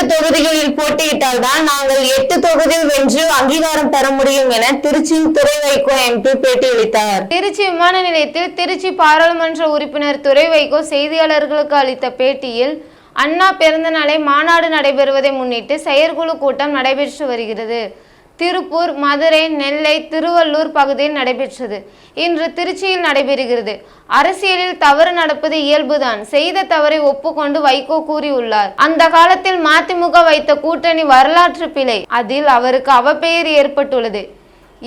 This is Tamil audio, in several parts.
பன்னெண்டு தொகுதிகளில் போட்டியிட்டால் தான் நாங்கள் எட்டு தொகுதியில் வென்று அங்கீகாரம் தர முடியும் என திருச்சி துறை வைகோ எம்பி பேட்டியளித்தார். திருச்சி விமான நிலையத்தில் திருச்சி பாராளுமன்ற உறுப்பினர் துறை வைகோ செய்தியாளர்களுக்கு அளித்த பேட்டியில் அண்ணா பிறந்த நாளை மாநாடு நடைபெறுவதை முன்னிட்டு செயற்குழு கூட்டம் நடைபெற்று வருகிறது. திருப்பூர் மதுரை நெல்லை திருவள்ளூர் பகுதியில் நடைபெற்றது. இன்று திருச்சியில் நடைபெறுகிறது. அரசியலில் தவறு நடப்பது இயல்புதான். செய்த தவறை ஒப்புக்கொண்டு வைகோ கூறியுள்ளார். அந்த காலத்தில் மதிமுக வைத்த கூட்டணி வரலாற்று பிழை. அதில் அவருக்கு அவப்பெயர் ஏற்பட்டுள்ளது.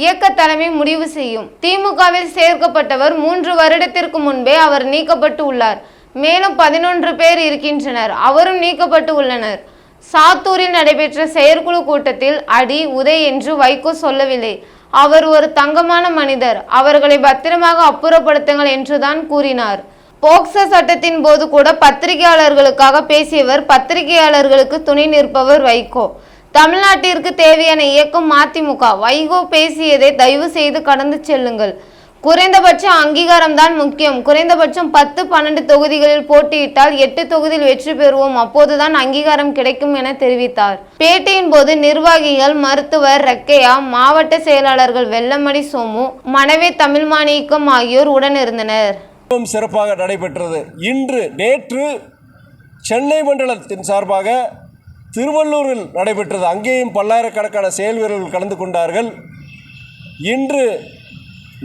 இயக்க தலைமை முடிவு செய்யும். திமுகவில் சேர்க்கப்பட்டவர் மூன்று வருடத்திற்கு முன்பே அவர் நீக்கப்பட்டு உள்ளார். மேலும் பதினொன்று பேர் இருக்கின்றனர். அவரும் நீக்கப்பட்டு உள்ளனர். சாத்தூரில் நடைபெற்ற செயற்குழு கூட்டத்தில் அடி உதை என்று வைகோ சொல்லவில்லை. அவர் ஒரு தங்கமான மனிதர். அவர்களை பத்திரமாக அப்புறப்படுத்துங்கள் என்றுதான் கூறினார். போக்சோ சட்டத்தின் போது கூட பத்திரிகையாளர்களுக்காக பேசியவர் பத்திரிகையாளர்களுக்கு துணை நிற்பவர் வைகோ. தமிழ்நாட்டிற்கு தேவையான இயக்கம் மதிமுக. வைகோ பேசியதை தயவு செய்து கடந்து செல்லுங்கள். குறைந்தபட்ச அங்கீகாரம் தான் முக்கியம். குறைந்தபட்சம் பத்து பன்னெண்டு தொகுதிகளில் போட்டியிட்டால் எட்டு தொகுதியில் வெற்றி பெறுவோம். அப்போதுதான் அங்கீகாரம் கிடைக்கும் என தெரிவித்தார். பேட்டியின் போது நிர்வாகிகள் மருத்துவர் ரக்கையா மாவட்ட செயலாளர்கள் வெள்ளமடி சோமு மனைவி தமிழ் மாணிக்கம் ஆகியோர் உடனிருந்தனர். சிறப்பாக நடைபெற்றது. இன்று நேற்று சென்னை மண்டலத்தின் சார்பாக திருவள்ளூரில் நடைபெற்றது. அங்கேயும் பல்லாயிரக்கணக்கான செயல் வீரர்கள் கலந்து கொண்டார்கள். இன்று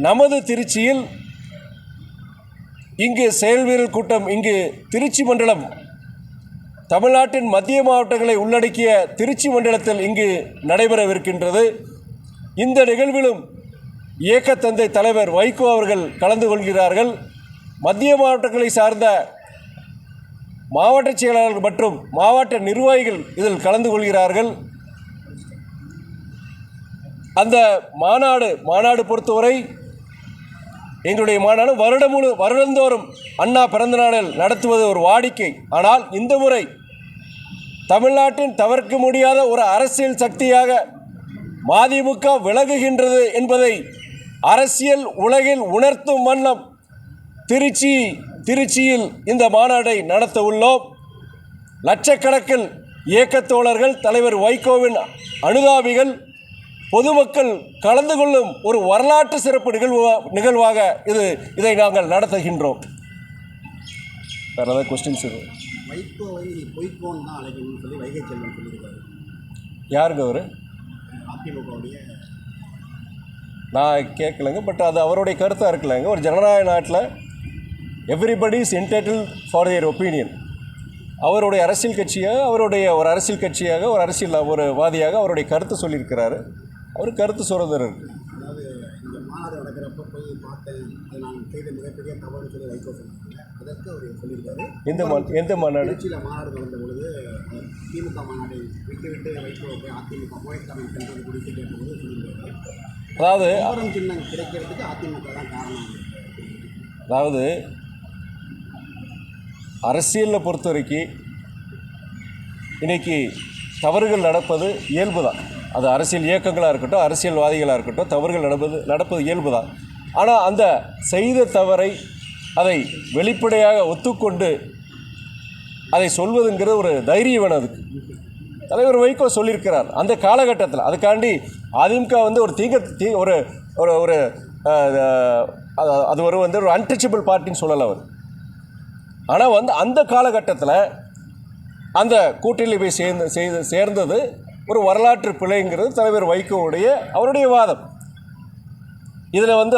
நமது திருச்சியில் இங்கு செயல்வீரர் கூட்டம் இங்கு திருச்சி மண்டலம் தமிழ்நாட்டின் மத்திய மாவட்டங்களை உள்ளடக்கிய திருச்சி மண்டலத்தில் இங்கு நடைபெறவிருக்கின்றது. இந்த நிகழ்விலும் இயக்கத்தந்தை தலைவர் வைகோ அவர்கள் கலந்து கொள்கிறார்கள். மத்திய மாவட்டங்களை சார்ந்த மாவட்ட செயலாளர்கள் மற்றும் மாவட்ட நிர்வாகிகள் இதில் கலந்து கொள்கிறார்கள். அந்த மாநாடு மாநாடு பொறுத்தவரை எங்களுடைய மாநாடு வருடம் முழு வருடந்தோறும் அண்ணா பிறந்த நாளில் நடத்துவது ஒரு வாடிக்கை. ஆனால் இந்த முறை தமிழ்நாட்டின் தவிர்க்க முடியாத ஒரு அரசியல் சக்தியாக மதிமுக விலகுகின்றது என்பதை அரசியல் உலகில் உணர்த்தும் வண்ணம் திருச்சி திருச்சியில் இந்த மாநாட்டை நடத்த உள்ளோம். லட்சக்கணக்கில் இயக்கத்தோழர்கள் தலைவர் வைகோவின் அனுதாபிகள் பொதுமக்கள் கலந்து கொள்ளும் ஒரு வரலாற்று சிறப்பு நிகழ்வு நிகழ்வாக இது இதை நாங்கள் நடத்துகின்றோம். வேறு ஏதாவது கொஸ்டின்ஸ் இருக்கு? வைகோவை பொய்கோன்னு தான் அழைக்கணும்னு சொல்லி வைகை செல்வன் சொல்லியிருக்காரு. அவர்? அதிமுகவுடைய நான் கேட்கலங்க பட் அது அவருடைய கருத்தாக இருக்கலங்க. ஒரு ஜனநாயக நாட்டில் everybody is entitled for their opinion அவருடைய அரசியல் கட்சியாக அவருடைய ஒரு அரசியல் கட்சியாக ஒரு அரசியல் ஒரு வாதியாக அவருடைய கருத்து சொல்லியிருக்கிறாரு. அவர் கருத்து சுதந்திரம் இருக்குது அதாவது இந்த மாநாடு நடக்கிறப்ப போய் பார்த்தேன் அது நான் செய்த மிகப்பெரிய தவறுன்னு சொல்லி வைகோ சொன்னாங்க. அதற்கு அவர் சொல்லியிருக்காரு. எந்த எந்த மாநாடு? திருச்சியில் மாநாடு நடந்த பொழுது திமுக மாநாட்டை விட்டு விட்டு வைகோ போய் அதிமுக போயக்காரன் சென்றது குறித்து கேட்டபோது சொல்லியிருக்காரு அதாவது குமரம் சின்னம் கிடைக்கிறதுக்கு அதிமுக தான் காரணம். அதாவது அரசியலில் பொறுத்த வரைக்கும் இன்னைக்கு தவறுகள் நடப்பது இயல்பு தான் அது அரசியல் இயக்கங்களாக இருக்கட்டும் அரசியல்வாதிகளாக இருக்கட்டும் தவறுகள் நடப்பது நடப்பது இயல்பு தான் ஆனால் அந்த செய்த தவறை அதை வெளிப்படையாக ஒத்துக்கொண்டு அதை சொல்வதுங்கிற ஒரு தைரியம் வேணும் அதுக்கு. தலைவர் வைகோ சொல்லியிருக்கிறார் அந்த காலகட்டத்தில். அதுக்காண்டி அதிமுக வந்து ஒரு தீங்க தீ ஒரு ஒரு ஒரு அது ஒரு வந்து ஒரு அன்டச்சபிள் பார்ட்டின்னு சொல்லலை அவர். ஆனால் வந்து அந்த காலகட்டத்தில் அந்த கூட்டணியில் போய் சேர்ந்து செய்து சேர்ந்தது ஒரு வரலாற்று பிழைங்கிறது தலைவர் வைகோவுடைய அவருடைய வாதம். இதில் வந்து